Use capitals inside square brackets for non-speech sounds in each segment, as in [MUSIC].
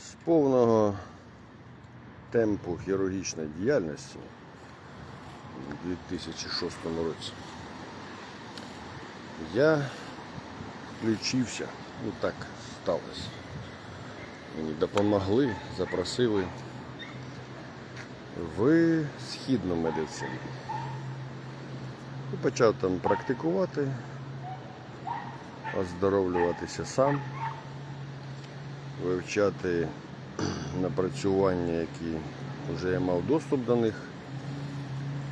З повного темпу хірургічної діяльності у 2006 році я включився, ну так сталося. Мені допомогли, запросили в східну медицину. І почав там практикувати, оздоровлюватися сам, вивчати [CLEARS THROAT] напрацювання, які вже я мав доступ до них.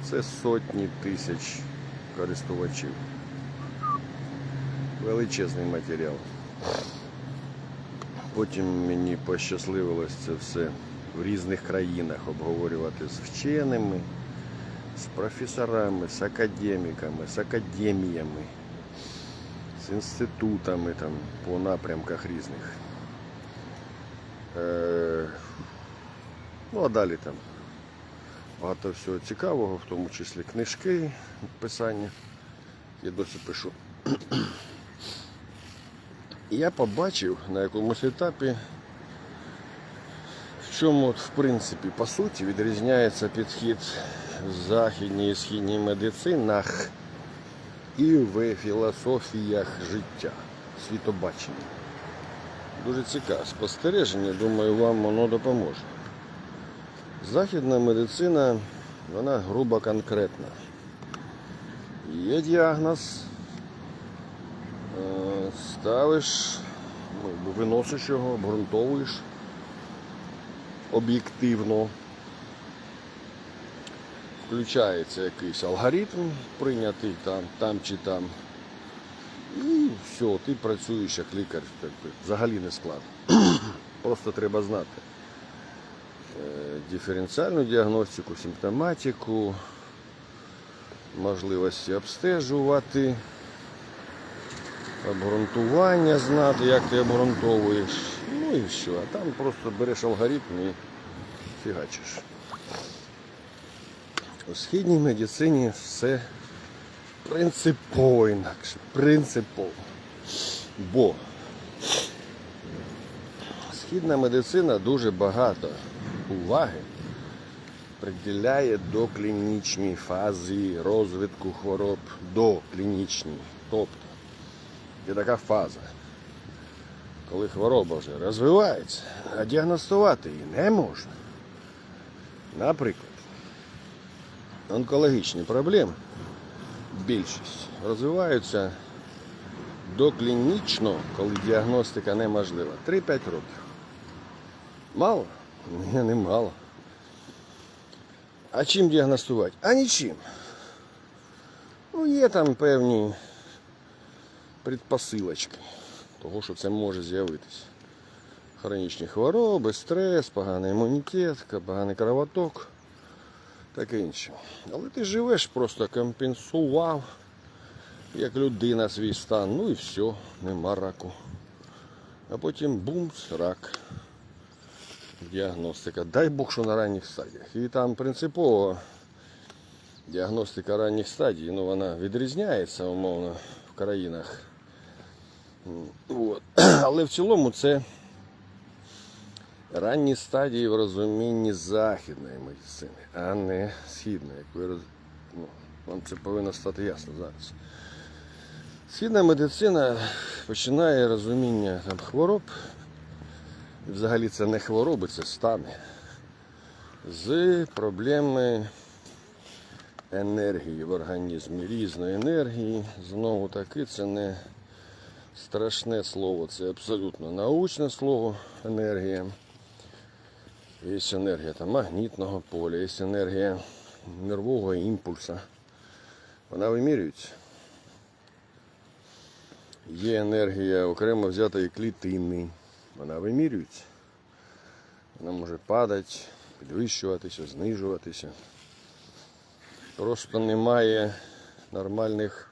Це сотні тисяч користувачів. Величезний матеріал. Потім мені пощасливилось це все в різних країнах обговорювати з вченими, з професорами, з академіками, з академіями, з інститутами там, по напрямках різних. Е, ну а далі там багато всього цікавого, в тому числі книжки, писання. Я досі пишу. І я побачив на якомусь етапі, в чому, от, в принципі, по суті, відрізняється підхід в західній і східній медицинах і в філософіях життя, світобачення. Дуже цікаве спостереження, думаю, вам воно допоможе. Західна медицина, вона грубо конкретна. Є діагноз, е, ставиш, ну, виносиш його, обґрунтовуєш об'єктивно. Включається якийсь алгоритм, прийнятий там, там чи там. І все, ти працюєш як лікар, взагалі не складно. [CLEARS THROAT] Просто треба знати е, диференціальну діагностику, симптоматику, можливості обстежувати, обґрунтування знати, як ти обґрунтовуєш. Ну і все. А там просто береш алгоритм і фігачиш. У східній медицині все принципово інакше. Принципово. Бо східна медицина дуже багато уваги приділяє до клінічній фази розвитку хвороб до клінічній. Тобто є така фаза, коли хвороба вже розвивається, а діагностувати її не можна. Наприклад, онкологічні проблеми, більшість розвиваються доклінічно, коли діагностика неможлива. 3-5 років. Мало? Ні, не мало. А чим діагностувати? А нічим. Ну, є там певні предпосилочки того, що це може з'явитися. Хронічні хвороби, стрес, поганий імунітет, поганий кровоток, таке інше. Але ти живеш, просто компенсував, як людина свій стан, ну і все, нема раку. А потім бумц, рак. Діагностика. Дай Бог, що на ранніх стадіях. І там принципово діагностика ранніх стадій, ну вона відрізняється умовно в країнах. От. [CLEARS THROAT] Але в цілому це ранні стадії в розумінні західної медицини, а не східної. Як ви роз... ну, вам це повинно стати ясно зараз. Східна медицина починає розуміння там, хвороб. Взагалі це не хвороби, це стани. З проблеми енергії в організмі, різної енергії. Знову таки це не страшне слово, це абсолютно научне слово енергія. Є енергія там, магнітного поля, є енергія нервового імпульсу. Вона вимірюється. Є енергія окремо взятої клітини. Вона вимірюється. Вона може падати, підвищуватися, знижуватися. Просто немає нормальних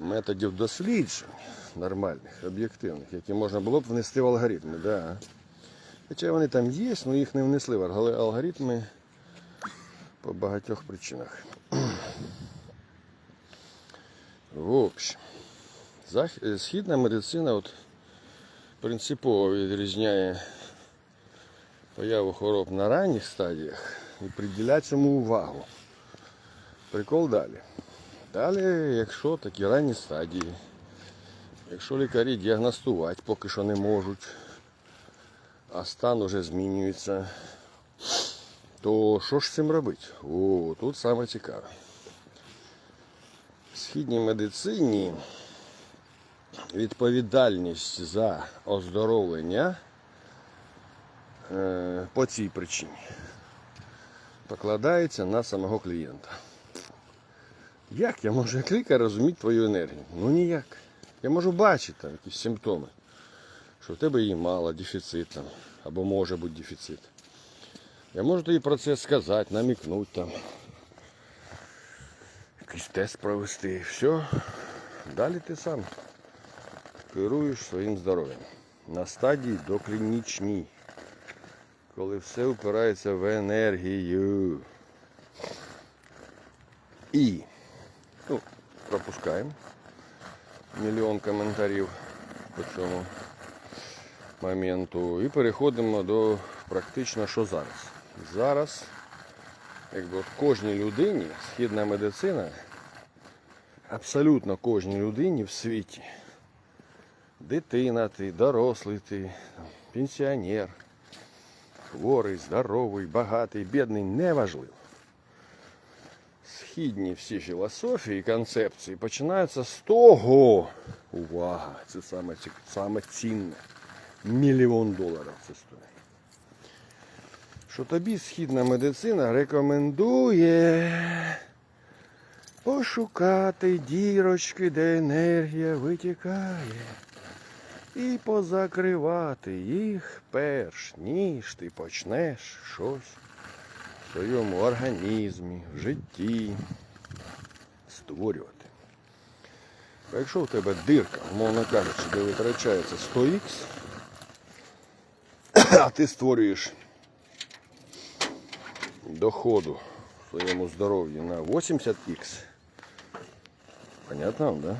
методів досліджень, нормальних, об'єктивних, які можна було б внести в алгоритми. Да. Хоча вони там є, але їх не внесли в алгоритми по багатьох причинах. В общем, зах- східна медицина от принципово відрізняє появу хвороб на ранніх стадіях і приділяти цьому увагу. Прикол далі. Далі, якщо такі ранні стадії, якщо лікарі діагностувати поки що не можуть, а стан уже змінюється, то що ж з цим робити? О, тут саме цікаве. В східній медицині відповідальність за оздоровлення е, по цій причині покладається на самого клієнта. Як я можу як лікар розуміти твою енергію? Ну ніяк. Я можу бачити якісь симптоми, що в тебе її мало, дефіцит там, або може бути дефіцит. Я можу тобі про це сказати, намікнути там. Якийсь тест провести. Все. Далі ти сам керуєш своїм здоров'ям. На стадії доклінічній. Коли все упирається в енергію. І ну, пропускаємо мільйон коментарів по цьому моменту. І переходимо до практично що зараз. Зараз, якби от кожній людині східна медицина, абсолютно кожній людині в світі. Дитина ти, дорослий ти, пенсіонер, хворий, здоровий, багатий, бідний, неважливо східні всі філософії концепції починаються з того. Увага! Це саме, саме цінне. Мільйон доларів це стоїть. Що тобі східна медицина рекомендує пошукати дірочки, де енергія витікає. І позакривати їх перш ніж ти почнеш щось в своєму організмі, в житті створювати. Якщо в тебе дирка, мовно кажучи, де витрачається 100х, а ти створюєш доходу в своєму здоров'ї на 80х, понятно, вам, да?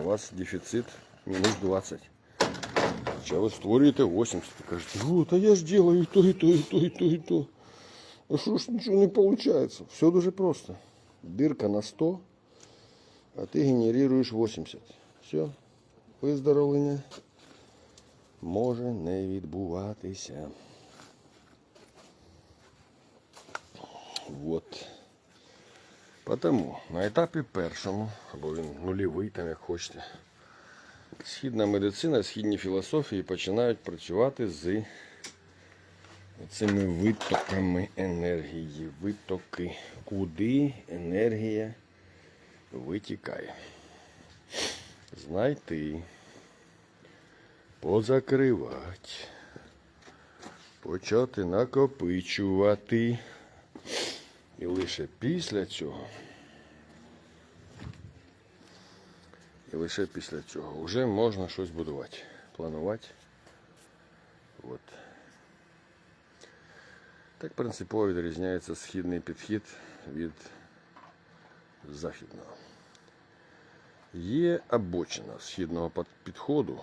У вас дефіцит мінус 20. Хоча ви створюєте 80. Ви кажете, о, та я ж делаю і то, і то, і то, і то, і то. А що ж нічого не виходить? Все дуже просто. Дирка на 100, а ти генеруєш 80. Все. Виздоровлення Може не відбуватися. Вот. Потому на етапі першому, або він нульовий, там як хочете, східна медицина, східні філософії починають працювати з цими витоками енергії. Витоки. Куди енергія витікає. Знайти, позакривати, почати накопичувати. І лише після цього. І лише після цього вже можна щось будувати, планувати. От. Так принципово відрізняється східний підхід від західного. Є обочина східного підходу,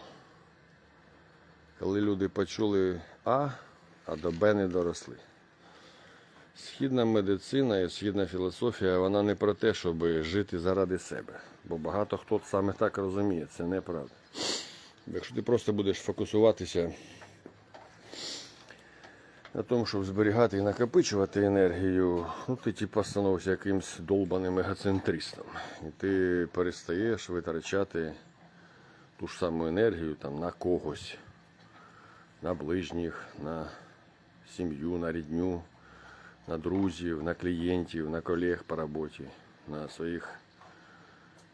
коли люди почули А, а до Б не доросли. Східна медицина і східна філософія, вона не про те, щоб жити заради себе. Бо багато хто саме так розуміє, це неправда. Якщо ти просто будеш фокусуватися на тому, щоб зберігати і накопичувати енергію, ну ти типа становишся якимсь долбаним егоцентристом. І ти перестаєш витрачати ту ж саму енергію там, на когось, на ближніх, на сім'ю, на рідню, на друзів, на клієнтів, на колег по роботі, на своїх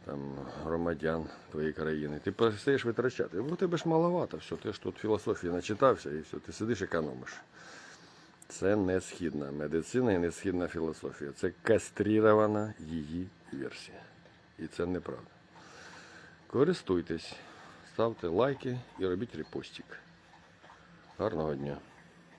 там, громадян твоєї країни. Ти перестаєш витрачати. Бо тебе ж маловато, все, ти ж тут філософії начитався і все, ти сидиш економиш. Це не східна медицина і не східна філософія. Це кастрірована її версія. І це неправда. Користуйтесь, ставте лайки і робіть репостик. Гарного дня!